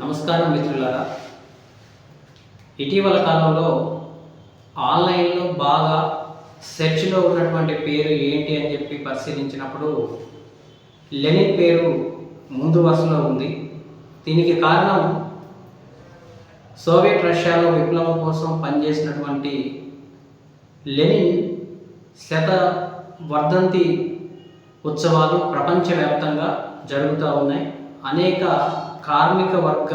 నమస్కారం మిత్రులారా. ఇటీవల కాలంలో ఆన్లైన్లో బాగా సెర్చ్లో ఉన్నటువంటి పేరు ఏంటి అని చెప్పి పరిశీలించినప్పుడు లెనిన్ పేరు ముందు వరుసలో ఉంది. దీనికి కారణం సోవియట్ రష్యాలో విప్లవం కోసం పనిచేసినటువంటి లెనిన్ శత వర్ధంతి ఉత్సవాలు ప్రపంచవ్యాప్తంగా జరుగుతూ ఉన్నాయి. అనేక కార్మిక వర్గ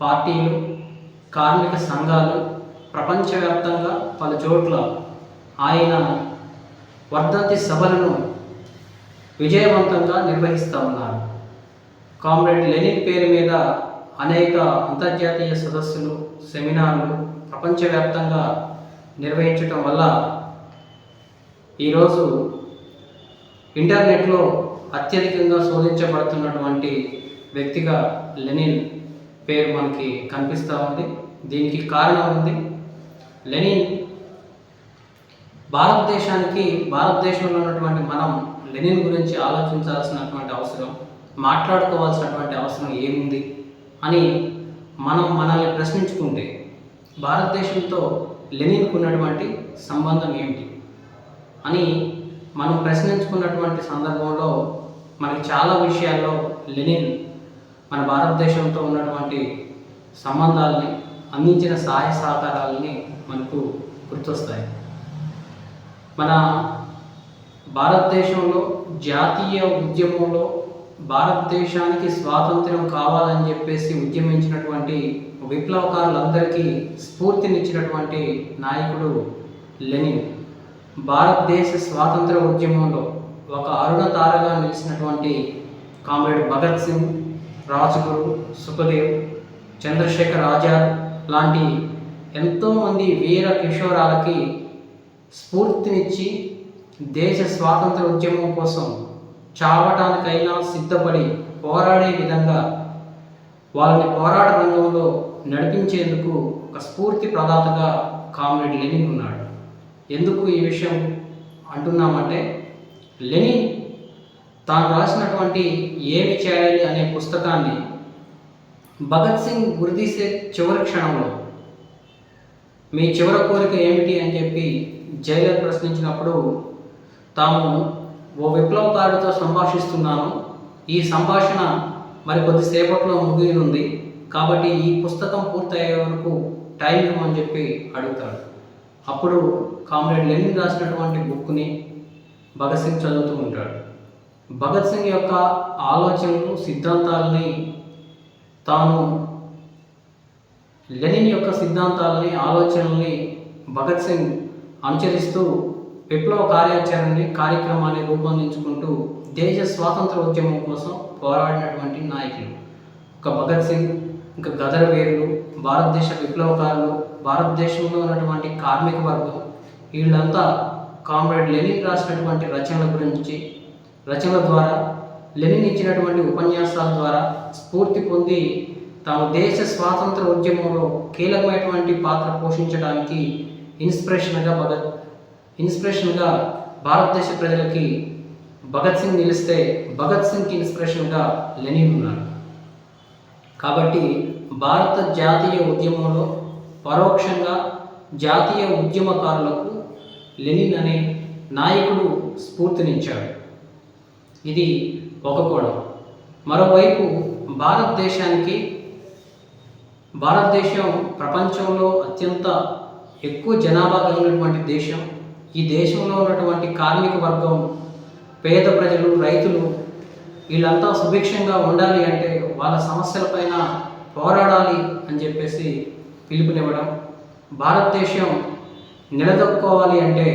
పార్టీలు కార్మిక సంఘాలు ప్రపంచవ్యాప్తంగా పలు చోట్ల ఆయన వర్ధంతి సభలను విజయవంతంగా నిర్వహిస్తూ ఉన్నారు. కామ్రేడ్ లెనిన్ పేరు మీద అనేక అంతర్జాతీయ సదస్సులు సెమినార్లు ప్రపంచవ్యాప్తంగా నిర్వహించటం వల్ల ఈరోజు ఇంటర్నెట్లో అత్యధికంగా శోధించబడుతున్నటువంటి వ్యక్తిగా లెనిన్ పేరు మనకి కనిపిస్తూ ఉంది. దీనికి కారణం ఉంది. లెనిన్ భారతదేశానికి భారతదేశంలో ఉన్నటువంటి మనం లెనిన్ గురించి ఆలోచించాల్సినటువంటి అవసరం మాట్లాడుకోవాల్సినటువంటి అవసరం ఏముంది అని మనం మనల్ని ప్రశ్నించుకుంటే భారతదేశంతో లెనిన్కు ఉన్నటువంటి సంబంధం ఏమిటి అని మనం ప్రశ్నించుకున్నటువంటి సందర్భంలో మనకి చాలా విషయాల్లో లెనిన్ మన భారతదేశంతో ఉన్నటువంటి సంబంధాలని అందించిన సహాయ సహకారాలని మనకు గుర్తొస్తాయి. మన భారతదేశంలో జాతీయ ఉద్యమంలో భారతదేశానికి స్వాతంత్ర్యం కావాలని చెప్పేసి ఉద్యమించినటువంటి విప్లవకారులందరికీ స్ఫూర్తినిచ్చినటువంటి నాయకుడు లెనిన్. భారతదేశ స్వాతంత్ర ఉద్యమంలో ఒక అరుణ తారగా నిలిచినటువంటి కామ్రేడ్ భగత్ సింగ్ రాజగురు సుఖదేవ్ చంద్రశేఖర్ ఆజాద్ లాంటి ఎంతోమంది వీర కిషోరాలకి స్ఫూర్తినిచ్చి దేశ స్వాతంత్ర ఉద్యమం కోసం చావటానికైనా సిద్ధపడి పోరాడే విధంగా వాళ్ళని పోరాట రంగంలో నడిపించేందుకు ఒక స్ఫూర్తి ప్రదాతగా కామ్రేడ్ లెనిన్ ఉన్నాడు. ఎందుకు ఈ విషయం అంటున్నామంటే లెనిన్ తాను రాసినటువంటి ఏమి చేయాలి అనే పుస్తకాన్ని భగత్ సింగ్ గురితీసే చివరి క్షణంలో మీ చివరి కోరిక ఏమిటి అని చెప్పి జైలర్ ప్రశ్నించినప్పుడు తాము ఓ విప్లవకారుడితో సంభాషిస్తున్నాను. ఈ సంభాషణ మరి కొద్దిసేపట్లో ముగియనుంది. కాబట్టి ఈ పుస్తకం పూర్తయ్యే వరకు టైం ఇవ్వమని చెప్పి అడుగుతాడు. అప్పుడు కామ్రేడ్ లెనిన్ రాసినటువంటి బుక్ని భగత్ సింగ్ చదువుతూ ఉంటాడు. భగత్ సింగ్ యొక్క ఆలోచనలు సిద్ధాంతాలని తాను లెనిన్ యొక్క సిద్ధాంతాలని ఆలోచనల్ని భగత్ సింగ్ అనుసరిస్తూ విప్లవ కార్యాచరణని కార్యక్రమాన్ని రూపొందించుకుంటూ దేశ స్వాతంత్ర ఉద్యమం కోసం పోరాడినటువంటి నాయకులు. ఒక భగత్ సింగ్ ఇంకా గదర్ వీరులు భారతదేశ విప్లవకారులు భారతదేశంలో ఉన్నటువంటి కార్మిక వర్గం వీళ్ళంతా కామ్రేడ్ లెనిన్ రాసినటువంటి రచనల గురించి రచనల ద్వారా లెనిన్ ఇచ్చినటువంటి ఉపన్యాసాల ద్వారా స్ఫూర్తి పొంది తాము దేశ స్వాతంత్ర ఉద్యమంలో కీలకమైనటువంటి పాత్ర పోషించడానికి ఇన్స్పిరేషన్గా భగత్ ఇన్స్పిరేషన్గా భారతదేశ ప్రజలకి భగత్ సింగ్ నిలిస్తే భగత్ సింగ్కి ఇన్స్పిరేషన్గా లెనిన్ ఉన్నారు. కాబట్టి భారత జాతీయ ఉద్యమంలో పరోక్షంగా జాతీయ ఉద్యమకారులకు లెనిన్ అనే నాయకుడు స్ఫూర్తినిచ్చాడు. ఇది ఒక కోణం. మరోవైపు భారతదేశానికి భారతదేశం ప్రపంచంలో అత్యంత ఎక్కువ జనాభా కలిగినటువంటి దేశం. ఈ దేశంలో ఉన్నటువంటి కార్మిక వర్గం పేద ప్రజలు రైతులు వీళ్ళంతా సుభిక్షంగా ఉండాలి అంటే వాళ్ళ సమస్యలపైన పోరాడాలి అని చెప్పేసి పిలుపునివ్వడం. భారతదేశం నిలదొక్కుకోవాలి అంటే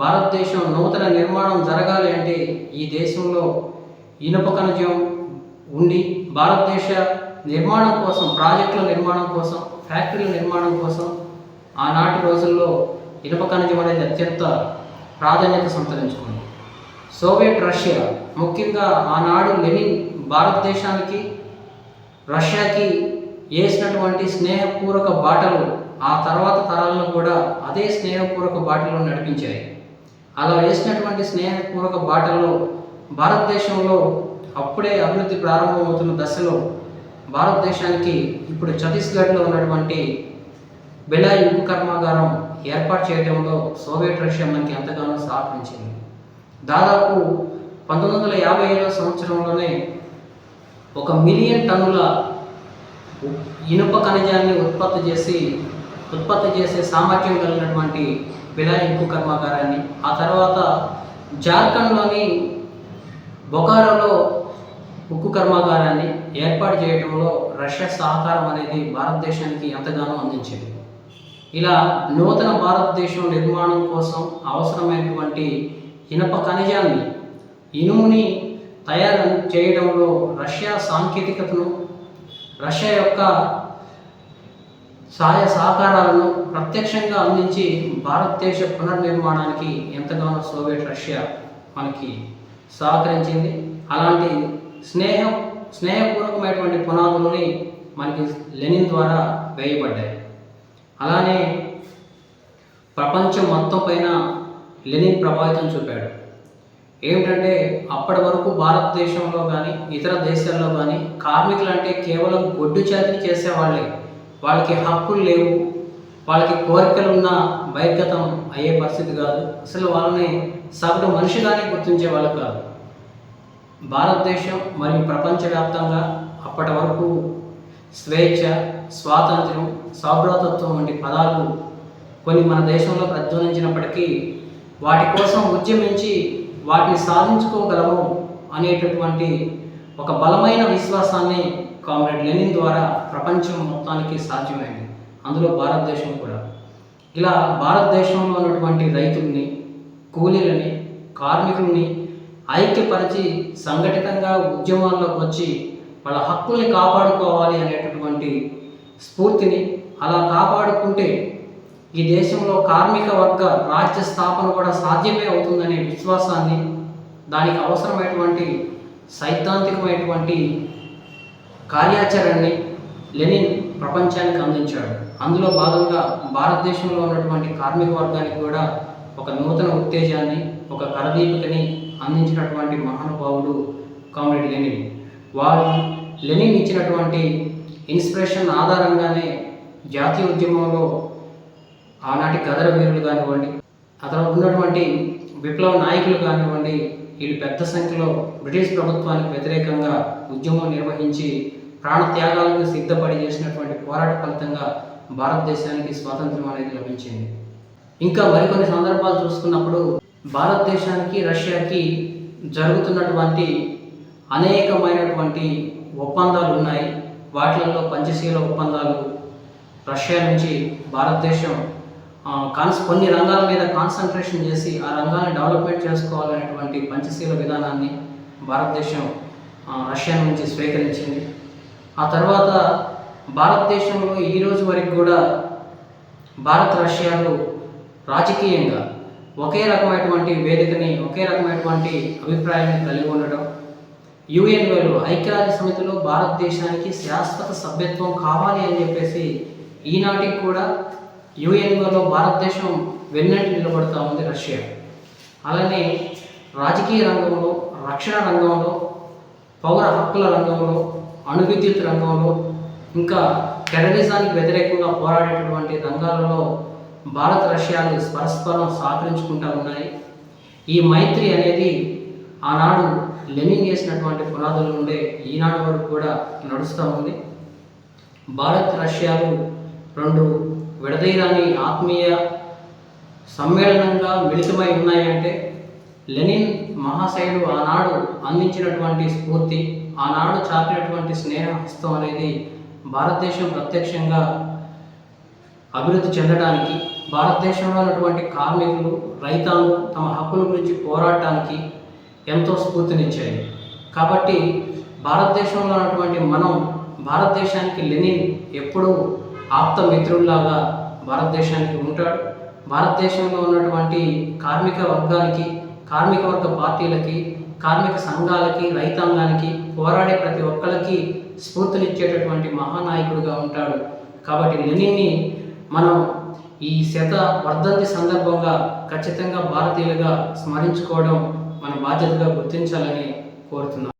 భారతదేశం నూతన నిర్మాణం జరగాలి అంటే ఈ దేశంలో ఇనుప ఖనిజం ఉండి భారతదేశ నిర్మాణం కోసం ప్రాజెక్టుల నిర్మాణం కోసం ఫ్యాక్టరీల నిర్మాణం కోసం ఆనాటి రోజుల్లో ఇనుప ఖనిజం అనేది అత్యంత ప్రాధాన్యత సంతరించుకుంది. సోవియట్ రష్యా ముఖ్యంగా ఆనాడు లెనిన్ భారతదేశానికి రష్యాకి వేసినటువంటి స్నేహపూర్వక బాటలు ఆ తర్వాత తరాలను కూడా అదే స్నేహపూర్వక బాటలో నడిపించాయి. అలా వేసినటువంటి స్నేహపూర్వక బాటలో భారతదేశంలో అప్పుడే అభివృద్ధి ప్రారంభమవుతున్న దశలో భారతదేశానికి ఇప్పుడు ఛత్తీస్గఢ్లో ఉన్నటువంటి బెలాయి ఉక్కు కర్మాగారం ఏర్పాటు చేయడంలో సోవియట్ రష్యా మనకి ఎంతగానో సహకరించింది. దాదాపు పంతొమ్మిది వందల యాభై ఏడవ సంవత్సరంలోనే ఒక మిలియన్ టన్నుల ఇనుప ఖనిజాన్ని ఉత్పత్తి చేసి ఉత్పత్తి చేసే సామర్థ్యం కలిగినటువంటి బిలాయి ఉక్కు కర్మాగారాన్ని. ఆ తర్వాత జార్ఖండ్లోని బొకారోలో ఉక్కు కర్మాగారాన్ని ఏర్పాటు చేయడంలో రష్యా సహకారం అనేది భారతదేశానికి ఎంతగానో అందించింది. ఇలా నూతన భారతదేశం నిర్మాణం కోసం అవసరమైనటువంటి ఇనప ఖనిజాన్ని ఇనుముని తయారు చేయడంలో రష్యా సాంకేతికతను రష్యా యొక్క సహాయ సహకారాలను ప్రత్యక్షంగా అందించి భారతదేశ పునర్నిర్మాణానికి ఎంతగానో సోవియట్ రష్యా మనకి సహకరించింది. అలాంటి స్నేహం స్నేహపూర్వకమైనటువంటి పునాదులని మనకి లెనిన్ ద్వారా వేయబడ్డాయి. అలానే ప్రపంచం మొత్తం పైన లెనిన్ ప్రభావితం చూపాడు. ఏమిటంటే అప్పటి వరకు భారతదేశంలో కానీ ఇతర దేశాల్లో కానీ కార్మికులు అంటే కేవలం గొడ్డు చేతిని చేసేవాళ్ళే. వాళ్ళకి హక్కులు లేవు. వాళ్ళకి కోరికలు ఉన్న బహిర్గతం అయ్యే పరిస్థితి కాదు. అసలు వాళ్ళని సగటు మనిషిగానే గుర్తించే వాళ్ళు కాదు. భారతదేశం మరియు ప్రపంచవ్యాప్తంగా అప్పటి వరకు స్వేచ్ఛ స్వాతంత్ర్యం సౌభ్రతత్వం వంటి పదాలు కొన్ని మన దేశంలో ప్రజ్వలించినప్పటికీ వాటి కోసం ఉద్యమించి వాటిని సాధించుకోగలము అనేటటువంటి ఒక బలమైన విశ్వాసాన్ని కామ్రేడ్ లెనిన్ ద్వారా ప్రపంచం మొత్తానికి సాధ్యమైంది. అందులో భారతదేశం కూడా. ఇలా భారతదేశంలో ఉన్నటువంటి రైతుల్ని కూలీలని కార్మికుల్ని ఐక్యపరిచి సంఘటితంగా ఉద్యమాల్లోకి వచ్చి వాళ్ళ హక్కుల్ని కాపాడుకోవాలి అనేటటువంటి స్ఫూర్తిని అలా కాపాడుకుంటే ఈ దేశంలో కార్మిక వర్గ రాజ్య స్థాపన కూడా సాధ్యమే అవుతుందనే విశ్వాసాన్ని దానికి అవసరమైనటువంటి సైద్ధాంతికమైనటువంటి కార్యాచరణని లెనిన్ ప్రపంచానికి అందించాడు. అందులో భాగంగా భారతదేశంలో ఉన్నటువంటి కార్మిక వర్గానికి కూడా ఒక నూతన ఉత్తేజాన్ని ఒక కరదీపికని అందించినటువంటి మహానుభావుడు కామ్రేడ్ లెనిన్. వారు లెనిన్ ఇచ్చినటువంటి ఇన్స్పిరేషన్ ఆధారంగానే జాతీయ ఉద్యమంలో ఆనాటి గదర వీరులు కానివ్వండి అతను ఉన్నటువంటి విప్లవ నాయకులు కానివ్వండి వీళ్ళు పెద్ద సంఖ్యలో బ్రిటిష్ ప్రభుత్వానికి వ్యతిరేకంగా ఉద్యమం నిర్వహించి ప్రాణత్యాగాలకు సిద్ధపడి చేసినటువంటి పోరాట ఫలితంగా భారతదేశానికి స్వాతంత్రం అనేది లభించింది. ఇంకా మరికొన్ని సందర్భాలు చూసుకున్నప్పుడు భారతదేశానికి రష్యాకి జరుగుతున్నటువంటి అనేకమైనటువంటి ఒప్పందాలు ఉన్నాయి. వాటిలలో పంచశీల ఒప్పందాలు రష్యా నుంచి భారతదేశం కాన్స్ కొన్ని రంగాల మీద కాన్సన్ట్రేషన్ చేసి ఆ రంగాన్ని డెవలప్మెంట్ చేసుకోవాలనేటువంటి పంచశీల విధానాన్ని భారతదేశం రష్యా నుంచి స్వీకరించింది. ఆ తర్వాత భారతదేశంలో ఈ రోజు వరకు కూడా భారత్ రష్యాలు రాజకీయంగా ఒకే రకమైనటువంటి వేదికని ఒకే రకమైనటువంటి అభిప్రాయాన్ని కలిగి ఉండడం యుఎన్ఓలో ఐక్యరాజ్య సమితిలో భారతదేశానికి శాశ్వత సభ్యత్వం కావాలి అని చెప్పేసి ఈనాటికి కూడా యుఎన్ఓలో భారతదేశం వెన్నంటి నిలబడుతూ ఉంది రష్యా. అలానే రాజకీయ రంగంలో రక్షణ రంగంలో పౌర హక్కుల రంగంలో అణు విద్యుత్ రంగంలో ఇంకా టెర్రరిజానికి వ్యతిరేకంగా పోరాడేటటువంటి రంగాలలో భారత రష్యాలు పరస్పరం సహకరించుకుంటూ ఉన్నాయి. ఈ మైత్రి అనేది ఆనాడు లెనిన్ చేసినటువంటి పునాదుల నుండే ఈనాడు వరకు కూడా నడుస్తూ ఉంది. భారత్ రష్యాలు రెండు విడదీరాని ఆత్మీయ సమ్మేళనంగా మిళితమై ఉన్నాయంటే లెనిన్ మహాశయుడు ఆనాడు అందించినటువంటి స్ఫూర్తి ఆనాడు చాపినటువంటి స్నేహహస్తం అనేది భారతదేశం ప్రత్యక్షంగా అభివృద్ధి చెందడానికి భారతదేశంలో ఉన్నటువంటి కార్మికులు రైతాంగం తమ హక్కుల గురించి పోరాటానికి ఎంతో స్ఫూర్తినిచ్చాయి. కాబట్టి భారతదేశంలో ఉన్నటువంటి మనం భారతదేశానికి లెనిన్ ఎప్పుడూ ఆప్త మిత్రుల్లాగా భారతదేశానికి ఉంటాడు. భారతదేశంలో ఉన్నటువంటి కార్మిక వర్గానికి కార్మిక వర్గ పార్టీలకి కార్మిక సంఘాలకి రైతాంగానికి పోరాడే ప్రతి ఒక్కరికి స్ఫూర్తినిచ్చేటటువంటి మహానాయకుడిగా ఉంటాడు. కాబట్టి లెనిన్ని మనం ఈ శత వర్ధంతి సందర్భంగా ఖచ్చితంగా భారతీయులుగా స్మరించుకోవడం మన బాధ్యతగా గుర్తించాలని కోరుతున్నాం.